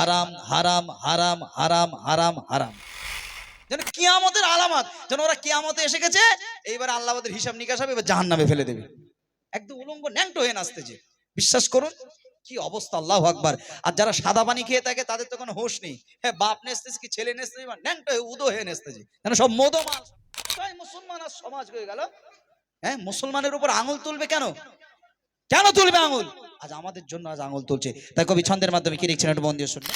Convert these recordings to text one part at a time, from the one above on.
হারাম হারাম হারাম হারাম হারাম হারাম। যেন কিয়ামতের আলামত, যেন ওরা কিয়ামতে এসে গেছে, এইবার আল্লাহ ওদের হিসাব নিকাশ হবে, এবার জাহান নামে ফেলে দেবে। একদম উলঙ্গ ন্যাংটো হয়ে নাচতেছে বিশ্বাস করুন, কি অবস্থা, আল্লাহ আকবার। আর যারা সাদা পানি খেয়ে থাকে, তাদের তো কোনো হোশ নেই। হ্যাঁ বাপ নেসতেছে কি, ছেলে নেসতেছে বা ন্যাংটো হয়ে উদো হয়ে নেসতেছে যেন সব মদো মাল তাই মুসলমান আর সমাজ হয়ে গেল। হ্যাঁ মুসলমানের উপর আঙুল তুলবে কেন? কেন তুলবে আঙুল? আজ আমাদের জন্য আজ আঙুল তুলছে। তাই কবি ছন্দের মাধ্যমে কি লিখছেন একটু বন্দিয়ে শুনুন।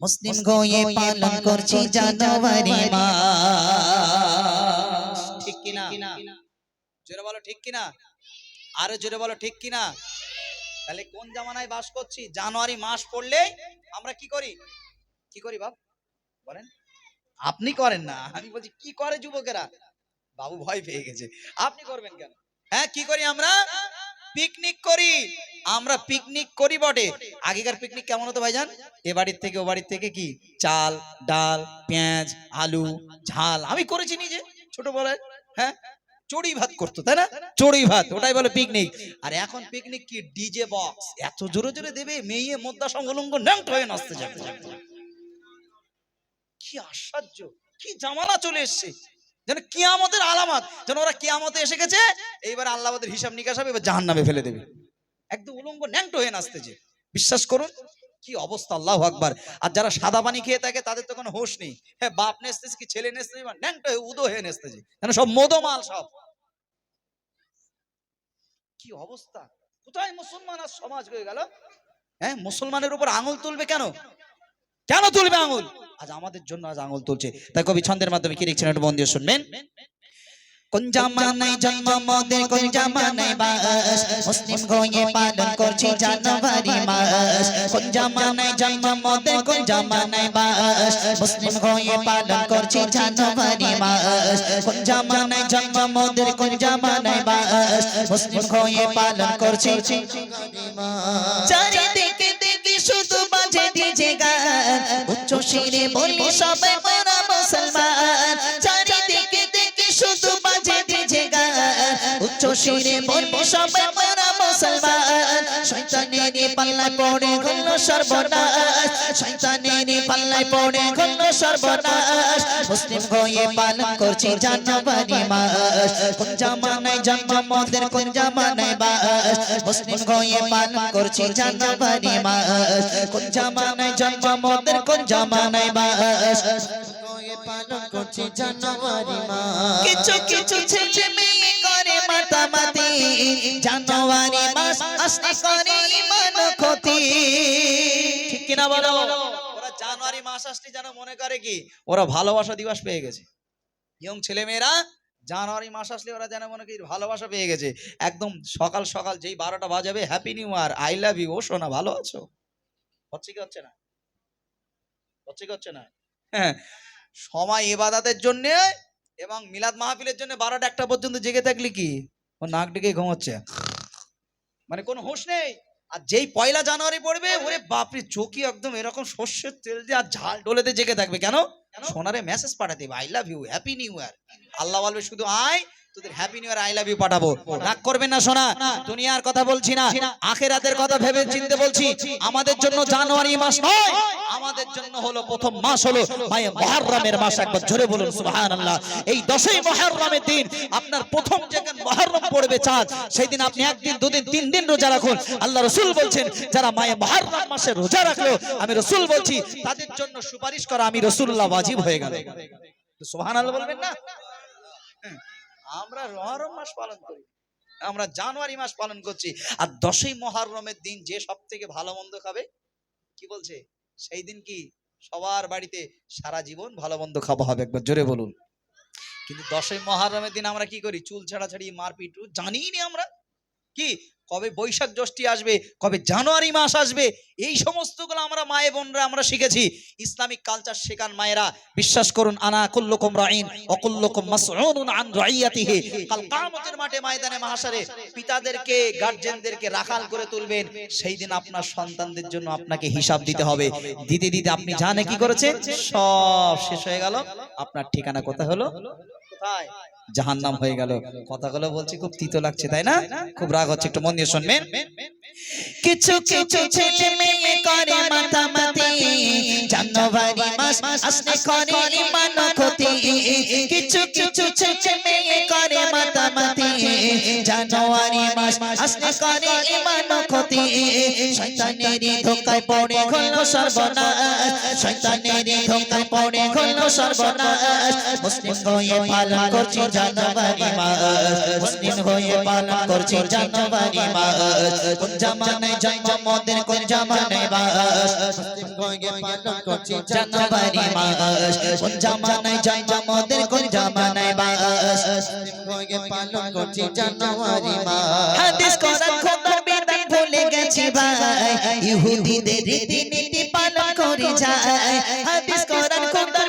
মুসলিম গোয়ে পালন করছি জানুয়ারি মাস। ঠিক কিনা জোরে বলো ঠিক কিনা আরও জোরে বলো ঠিক কিনা তাহলে কোন জামানায় বাস করছি? জানুয়ারি মাস পড়লে আমরা কি করি? কি করি বাপ? বলেন। আপনি করেন না। আমি বলছি কি করে যুবকেরা? বাবু ভয় পেয়ে গেছে। আপনি করবেন কেন? হ্যাঁ কি করি আমরা? পিকনিক করি। আমরা পিকনিক করি বটে। আগেকার পিকনিক কেমন হতো ভাইজান? এ বাড়ির থেকে ও বাড়ির থেকে কি? চাল, ডাল, পেঁয়াজ, আলু, ঝাল। আমি করেছি নিজে ছোট বলে হ্যাঁ? চড়ুই ভাত করতো, তাই না? চড়ুই ভাত, ওটাই বলে পিকনিক আর এখন পিকনিক কি? ডিজে বক্স এত জোরে জোরে দেবে, মেয়ে মোদ্দা ন্যাংট হয়ে নাচতে যাবে। কি আশ্চর্য! কি জামানা চলে এসছে! যেন কিয়ামতের আলামত, যেন ওরা কিয়ামতে এসে গেছে, এইবার আল্লাহ ওদের হিসাব নিকাশ হবে, এবার জাহান নামে ফেলে দেবে। একদম উলঙ্গ ন্যাংট হয়ে নাচতেছে বিশ্বাস করুন, কি অবস্থা, আল্লাহ আকবার। আর যারা সাদা পানি খেয়ে থাকে, তাদের তো কোনো হোশ নেই। হ্যাঁ বাপ নেসতেছে কি, ছেলে নেসতেছে বা ন্যাংট হয়ে উদো হয়ে নেসতেছে যেন সব মদমাল সব। কি অবস্থা? কোথায় মুসলমান আর সমাজ হয়ে গেল? হ্যাঁ মুসলমানের উপর আঙুল তুলবে কেন? কেন তুলবে আঙুল? আজ আমাদের জন্য আজ আঙুল তুলছে। তাই কবি ছন্দের মাধ্যমে কি লিখছেন একটু বন্দিয়ে শুনবেন? কোন জামানায় জন্ম মোদের কোন জামানায় বাস। মুসলিম গোয়ে পালন করছি জানুয়ারি মাস। কোন জামানায় জন্ম মোদের কোন জামানায় বাস। মুসলিম গোয়ে পালন করছি জানুয়ারি মাস। কোন জামানায় জন্ম মোদের কোন জামানায় বাস। মুসলিম গোয়ে পালন করছি চারিদিকে দেখি শুধু শিরে বলি সবাই মারা মুসলমান। চারিদিকে দেখি শুধু বাজে দিজে গান। উচ্চ সুরে বলি সবাই মারা মুসলমান। শয়তানের পাল্লায় পড়ে গেল সর্বনাশ। শয়তানের পাল্লায় পড়ে গেল সর্বনাশ। মুসলিম হয়ে পালন করছি জানুয়ারি মাস। কোন জামানায় জন্ম মোদের কোন জামানায় বাস। মুসলিম হয়ে পালন করছি জানুয়ারি মাস। কোন জামানায় জন্ম মোদের কোন জামানায় বাস। পালন করছি জানুয়ারি মাস। কিছু কিছু ছেলে মেয়ে করে মাতামাতি। জানুয়ারি মাস ওরা ভালোবাসা দিবস পেয়ে গেছে। ইয়ং ছেলে মেয়েরা জানুয়ারি মাস আসলে ওরা যেন মনে করি ভালোবাসা পেয়ে গেছে। একদম সকাল সকাল যেই বারোটা বাজাবে happy new year I love you ও সোনা, ভালো আছো? হচ্ছে কি, হচ্ছে না? হচ্ছে কি, হচ্ছে না? হ্যাঁ সময় এবাদাতের জন্য এবং মিলাদ মাহফিলের জন্য বারোটা একটা পর্যন্ত জেগে থাকলি কি? ও নাক ডেকে ঘুমাচ্ছে। মানে কোনো হুঁশ নেই। আর যেই পয়লা জানুয়ারি পড়বে ওরে বাপরে চোখই একদম এরকম শস্যের তেল দিয়ে আর ঝাল ডোলেতে জেগে থাকবে। কেন? সোনারে মেসেজ পাঠাতে I love you happy new year Allah বলবে শুধু আয় তোদের happy new year I love you পাঠাবো। রাগ করবেন না সোনা। দুনিয়ার কথা বলছি না। আখেরাতের কথা ভেবে চিনতে বলছি। আমাদের জন্য জানুয়ারি মাস নয়। আমাদের জন্য হলো প্রথম মাস হলো মায়ে মহররমের মাস। একবার জোরে বলুন সুবহানাল্লাহ। এই দশই মহররমের দিন আপনার প্রথম যেদিন মহররম পড়বে চাঁদ সেই দিন আপনি একদিন দুদিন তিন দিন রোজা রাখুন। আল্লাহ রসুল বলছেন যারা মায়ে মহররম মাসে রোজা রাখল আমি রসুল বলছি তাদের জন্য সুপারিশ করা আমি রসুল্লাহ ওয়াজিব হয়ে গেল। সুবহানাল্লাহ বলবেন না? আমরা মহরম মাস পালন করি। আমরা জানুয়ারি মাস পালন করছি। আর দশই মহরমের দিন যে সব থেকে ভালো মন্দ খাবে, কি বলছে? সেই দিন কি সবার বাড়িতে সারা জীবন ভালো মন্দ খাওয়া হবে? একবার জোরে বলুন। কিন্তু দশই মহারমের দিন আমরা কি করি? চুল ছাড়াছাড়ি, মারপিট জানি না আমরা। কি? কবে বৈশাখ জ্যৈষ্ঠী আসবে, কবে জানুয়ারি মাস আসবে, এই সমস্তগুলো আমরা মায়ে বোনরা আমরা শিখেছি। ইসলামিক কালচার শেখান মায়েরা। বিশ্বাস করুন, আনা কুল্লুকুম রাইন অকুল্লুকুম মাসউনুন আন রাইয়াতিহি কাল কিয়ামতের মাঠে ময়দানে মাহশারে পিতাদেরকে গার্জিয়ানদেরকে রাখাল করে তুলবেন। সেই দিন আপনার সন্তানদের জন্য আপনাকে হিসাব দিতে হবে। দিতে দিতে আপনি জানে কি করেছে সব শেষ হয়ে গেল। আপনার ঠিকানা কোথায় হলো? জাহান্নাম হয়ে গেল। কথাগুলো বলছি, খুব তিতো লাগছে, তাই না? খুব রাগ হচ্ছে, একটু মন দিয়ে শুনবেন। কিছু কিছু ছেলে মেয়ে করে মাতামাতি, জানুয়ারি মাস আসলে করে ইমান ক্ষতি। কিছু কিছু ছেলে মেয়ে করে মাতামাতি জানুয়ারি মাস আসলে করে ইমান ক্ষতি শয়তানের ধোকায় পড়ে হলো সর্বনাশ শয়তানের ধোকায় পড়ে হলো সর্বনাশ মুসলিম হয়ে পালন করছি জানুয়ারি মাস মুসলিম হয়ে পালন করছি জানুয়ারি মাস কোন জামানায় জন্ম মোদের কোন জামানায় বাস মুসলিম হয়ে পালন করছি জানুয়ারি মাস কোন জামানায় জন্ম মোদের কোন জামানায় বাস মুসলিম হয়ে পালন করছি জানুয়ারি মা হাদিস কোরআন খবর বিধান ভুলে গেছি ভাই। ইহুদিদের রীতিনীতি পালন করে যায় হাদিস কোরআন খোদার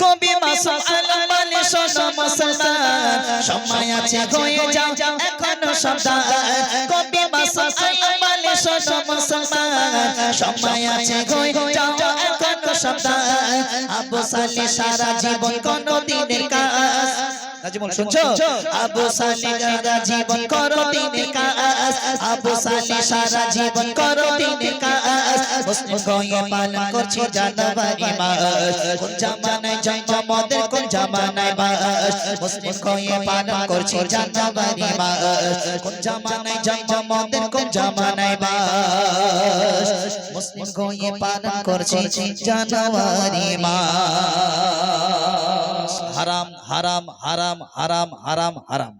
কবি মাসুম আলম বলে শোষ মুসলমান সময় আছে হয়ে যাও এখনও সন্তান কবি মাসুম আলম বলে শোষ সময় আছে হয়ে যাও এখনও সন্তান আবু সালে সারা জীবন কোনো দিনের কাজ। নাজিমুল শুনছো? আবু সালে সারা জীবন করো দিনের কাজ। আবু সালে সারা জীবন করো দিনের কাজ। মুসলিম হয়ে পালন করছি জানুয়ারি মাস কোন জামানায় জন্ম মোদের কোন জামানায় বাস মুসলিম হয়ে পালন করছি জানুয়ারি মাস কোন জামানায় জন্ম মোদের কোন জামানায় বাস মুসলিম হয়ে পালন করছি জানুয়ারি মাস হারাম হারাম হারাম হারাম হারাম হারাম